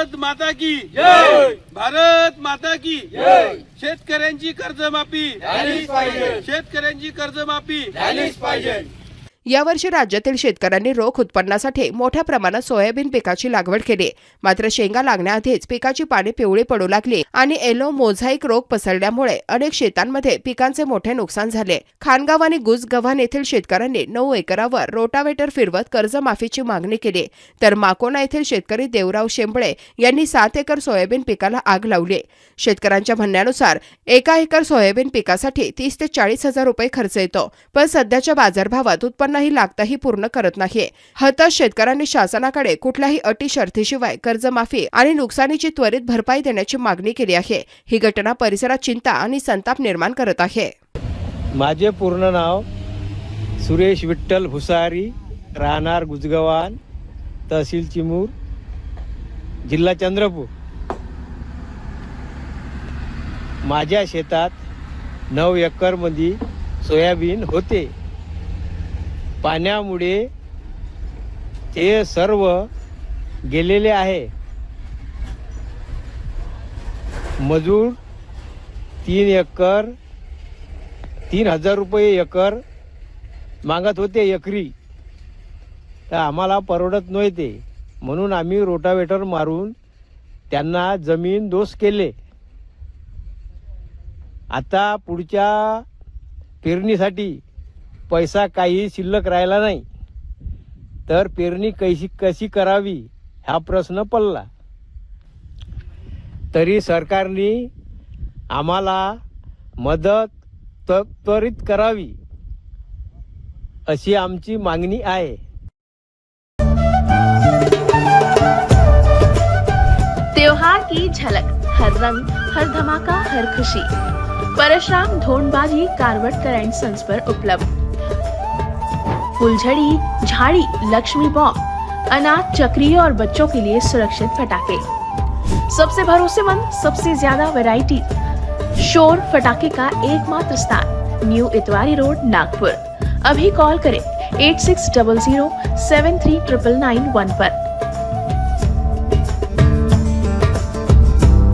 भारत माता की. भारत माता की. शेतकऱ्यांची कर्जमाफी. शेतकऱ्यांची कर्जमाफी. झालीच पाहिजे. यावर्षी राज्यातील शेतकऱ्यांनी रोख उत्पन्नासाठी मोठ्या प्रमाणात सोयाबीन पिकाची लागवड केली. मात्र शेंगा लागण्याआधीच पिकाची पाने पिवळी पडू लागली आणि एलो मोझाईक रोग पसरल्यामुळे अनेक शेतांमध्ये पिकांचे मोठे नुकसान झाले. खानगाव आणि गुजगव्हाण येथील शेतकऱ्यांनी नऊ एकरावर रोटावेटर फिरवत कर्जमाफीची मागणी केली. तर माकोना येथील शेतकरी देवराव शेंबळे यांनी सात एकर सोयाबीन पिकाला आग लावली. शेतकऱ्यांच्या म्हणण्यानुसार एका एकर सोयाबीन पिकासाठी तीस ते चाळीस हजार रुपये खर्च येतो. पण सध्याच्या बाजारभावात उत्पन्नही लागताही पूर्ण करत नाही हताश शेतकऱ्यांनी शासनाकडे कुठल्याही अटी शर्थीशिवाय कर्जमाफी आणि नुकसानीची त्वरित भरपाई देण्याची मागणी केली आहे. ही घटना परिसरात चिंता आणि संताप निर्माण करत आहे. माझे पूर्ण नाव सुरेश विठ्ठल भुसारी राहणार गुजगवान तहसील चिमूर जिल्हा चंद्रपूर. माझ्या शेतात नऊ एकरमध्ये सोयाबीन होते. पाण्यामुळे ते सर्व गेलेले आहे. मजूर तीन एकर तीन हजार रुपये एकर मागत होते एकरी. तर आम्हाला परवडत नव्हते. म्हणून आम्ही रोटावेटर मारून त्यांना जमीन दोष केले. आता पुढच्या पेरणीसाठी पैसा काही शिल्लक राहिला नाही. तर पेरणी कशी कशी करावी हा प्रश्न पडला. तरी सरकारने आम्हाला मदत त्वरित करावी अशी आमची मागणी आहे. त्योहार की झलक हर रंग हर धमाका हर खुशी. परशुराम धोनबाजी कारवटकर एंड सन्स पर उपलब्ध. फुलझड़ी, झाड़ी, लक्ष्मी बॉम्ब अनाथ, चक्रीय और बच्चों के लिए सुरक्षित पटाखे। सबसे भरोसेमंद, सबसे ज़्यादा वैरायटी शोर फटाके का एकमात्र स्थान, न्यू इतवारी रोड, नागपुर। अभी कॉल करें eight six double zero seven three triple nine one पर।